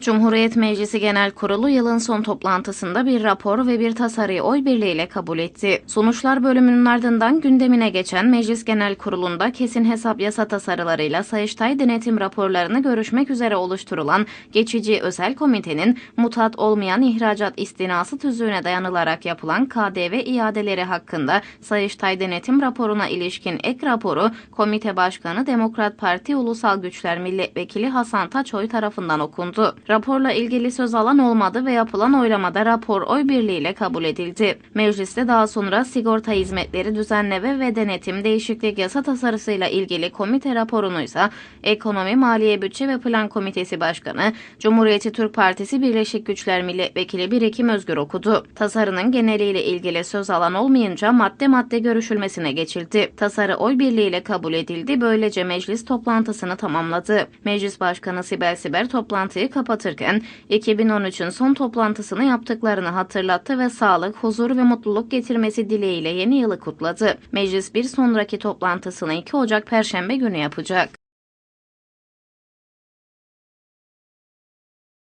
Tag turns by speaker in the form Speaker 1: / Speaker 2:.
Speaker 1: Cumhuriyet Meclisi Genel Kurulu yılın son toplantısında bir rapor ve bir tasarıyı oy birliğiyle kabul etti. Sonuçlar bölümünün ardından gündemine geçen Meclis Genel Kurulu'nda kesin hesap yasa tasarılarıyla Sayıştay denetim raporlarını görüşmek üzere oluşturulan geçici özel komitenin mutat olmayan ihracat istinası tüzüğüne dayanılarak yapılan KDV iadeleri hakkında Sayıştay denetim raporuna ilişkin ek raporu Komite Başkanı Demokrat Parti Ulusal Güçler Milletvekili Hasan Taçoy tarafından okundu. Raporla ilgili söz alan olmadı ve yapılan oylamada rapor oy birliğiyle kabul edildi. Mecliste daha sonra sigorta hizmetleri düzenleme ve denetim değişiklik yasa tasarısıyla ilgili komite raporunu ise Ekonomi, Maliye, Bütçe ve Plan Komitesi Başkanı, Cumhuriyeti Türk Partisi Birleşik Güçler Milletvekili Birikim Özgür okudu. Tasarının geneliyle ilgili söz alan olmayınca madde madde görüşülmesine geçildi. Tasarı oy birliğiyle kabul edildi. Böylece meclis toplantısını tamamladı. Meclis Başkanı Sibel Siber toplantıyı kapatırken 2013'ün son toplantısını yaptıklarını hatırlattı ve sağlık, huzur ve mutluluk getirmesi dileğiyle yeni yılı kutladı. Meclis bir sonraki toplantısını 2 Ocak Perşembe günü yapacak.